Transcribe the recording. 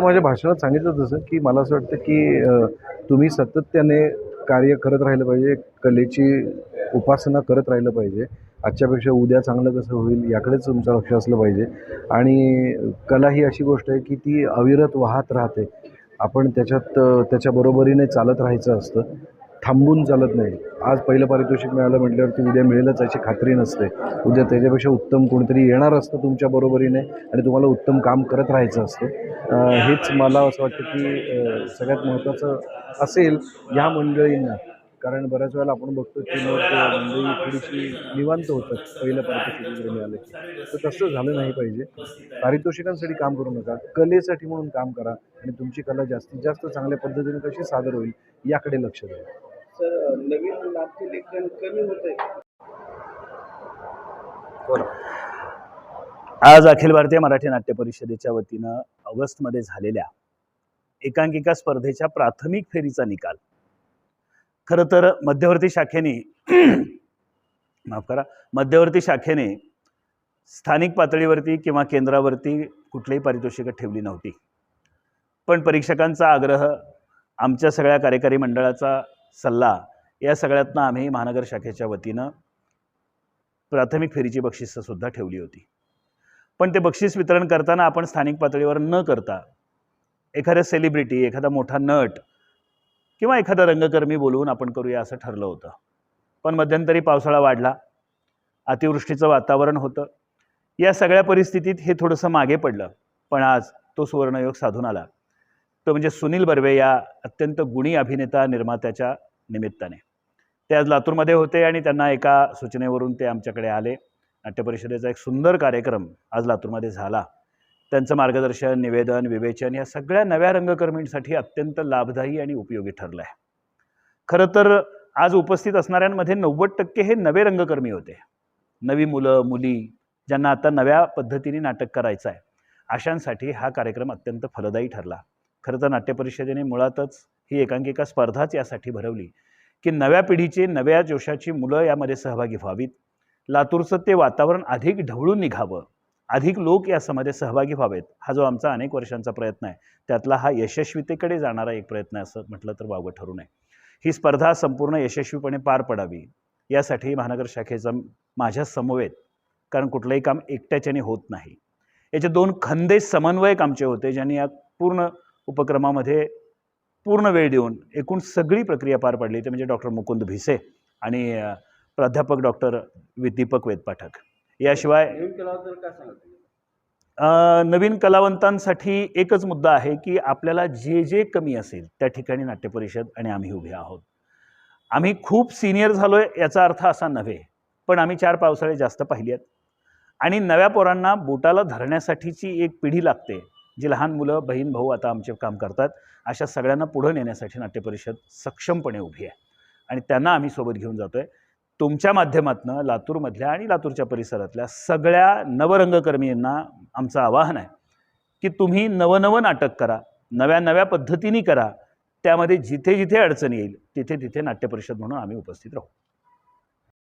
आता माझ्या भाषणात सांगितलं तसं की मला असं वाटतं की तुम्ही सातत्याने कार्य करत राहिलं पाहिजे कलेची उपासना करत राहिलं पाहिजे. आजच्यापेक्षा उद्या चांगलं कसं होईल याकडेच तुमचं लक्ष असलं पाहिजे. आणि कला ही अशी गोष्ट आहे की ती अविरत वाहत राहते. आपण त्याच्यात त्याच्याबरोबरीने त्याच्या बरोबरीने चालत राहायचं असतं. थांबून चालत नाही. आज पहिलं पारितोषिक मिळालं म्हटल्यावरती उद्या मिळेलच याची खात्री नसते. उद्या त्याच्यापेक्षा उत्तम कोणीतरी येणार असतं तुमच्या बरोबरीने आणि तुम्हाला उत्तम काम करत राहायचं असतं. हेच मला असं वाटतं की सगळ्यात महत्त्वाचं असेल ह्या मंडळींना. कारण बऱ्याच वेळेला आपण बघतो की मग मंडळी थोडीशी निवांत होतात. पहिलं पारितोषिक वगैरे मिळालं तर तसं झालं नाही पाहिजे. पारितोषिकांसाठी काम करू नका. कलेसाठी म्हणून काम करा आणि तुमची कला जास्तीत जास्त चांगल्या पद्धतीने कशी सादर होईल याकडे लक्ष द्या. सर नवीन नाट्य कमी होत आहे आज अखिल भारतीय मराठी नाट्य परिषदेच्या वतीनं ऑगस्टमध्ये झालेल्या एकांकिका स्पर्धेच्या प्राथमिक फेरीचा निकाल. खरं तर मध्यवर्ती शाखेने माफ करा मध्यवर्ती शाखेने स्थानिक पातळीवरती किंवा केंद्रावरती कुठलीही पारितोषिकं ठेवली नव्हती. पण परीक्षकांचा आग्रह आमच्या सगळ्या कार्यकारी मंडळाचा सल्ला या सगळ्यातनं आम्ही महानगर शाखेच्या वतीनं प्राथमिक फेरीची बक्षिसंसुद्धा ठेवली होती. पण ते बक्षीस वितरण करताना आपण स्थानिक पातळीवर न करता एखाद्या सेलिब्रिटी एखादा मोठा नट किंवा एखादा रंगकर्मी बोलवून आपण करूया असं ठरलं होतं. पण मध्यंतरी पावसाळा वाढला. अतिवृष्टीचं वातावरण होतं. या सगळ्या परिस्थितीत हे थोडंसं मागे पडलं. पण आज तो सुवर्णयोग साधून आला. तो म्हणजे सुनील बर्वे या अत्यंत गुणी अभिनेता निर्मात्याच्या निमित्ताने. ते आज लातूरमध्ये होते आणि त्यांना एका सूचनेवरून ते आमच्याकडे आले. नाट्य परिषदेचा एक सुंदर कार्यक्रम आज लातूरमध्ये झाला. त्यांचं मार्गदर्शन निवेदन विवेचन या सगळ्या नव्या रंगकर्मींसाठी अत्यंत लाभदायी आणि उपयोगी ठरलं आहे खरं तर आज उपस्थित असणाऱ्यांमध्ये नव्वद टक्के हे नवे रंगकर्मी होते. नवी मुलं मुली ज्यांना आता नव्या पद्धतीने नाटक करायचं आहे अशांसाठी हा कार्यक्रम अत्यंत फलदायी ठरला. खरं तर नाट्य परिषदेने मुळातच ही एकांकिका स्पर्धाच यासाठी भरवली की नव्या पिढीचे नव्या जोशाची मुलं यामध्ये सहभागी व्हावीत. लातूरचं ते वातावरण अधिक ढवळून निघावं. अधिक लोक यामध्ये सहभागी व्हावेत. हा जो आमचा अनेक वर्षांचा प्रयत्न आहे त्यातला हा यशस्वीतेकडे जाणारा एक प्रयत्न आहे असं म्हटलं तर वावं ठरू नये. ही स्पर्धा संपूर्ण यशस्वीपणे पार पडावी. यासाठी महानगर शाखेचा माझ्या समवेत कारण कुठलंही काम एकट्याच्याने होत नाही. याचे दोन खंदे समन्वयक आमचे होते ज्यांनी या पूर्ण उपक्रमामध्ये पूर्ण वेळ देऊन एकूण सगळी प्रक्रिया पार पाडली ते म्हणजे डॉक्टर मुकुंद भिसे आणि प्राध्यापक डॉक्टर दीपक वेदपाठक. याशिवाय नवीन कलावंतांसाठी एकच मुद्दा आहे की आपल्याला जे जे कमी असेल त्या ठिकाणी नाट्य परिषद आणि आम्ही उभे आहोत. आम्ही खूप सिनियर झालो आहे याचा अर्थ असा नव्हे पण आम्ही चार पावसाळे जास्त पाहिली आहेत. आणि नव्या पोरांना बोटाला धरण्यासाठीची एक पिढी लागते. जी लहान मुलं बहीण भाऊ आता आमचे काम करतात अशा सगळ्यांना पुढं नेण्यासाठी नाट्य परिषद सक्षमपणे उभी आहे. आणि त्यांना आम्ही सोबत घेऊन जातो आहे तुमच्या माध्यमातून लातूरमधल्या आणि लातूरच्या परिसरातल्या सगळ्या नवरंगकर्मींना आमचं आवाहन आहे की तुम्ही नवनवं नाटक करा नव्या नव्या पद्धतीने करा त्यामध्ये जिथे जिथे अडचण येईल तिथे तिथे नाट्य परिषद म्हणून आम्ही उपस्थित राहू.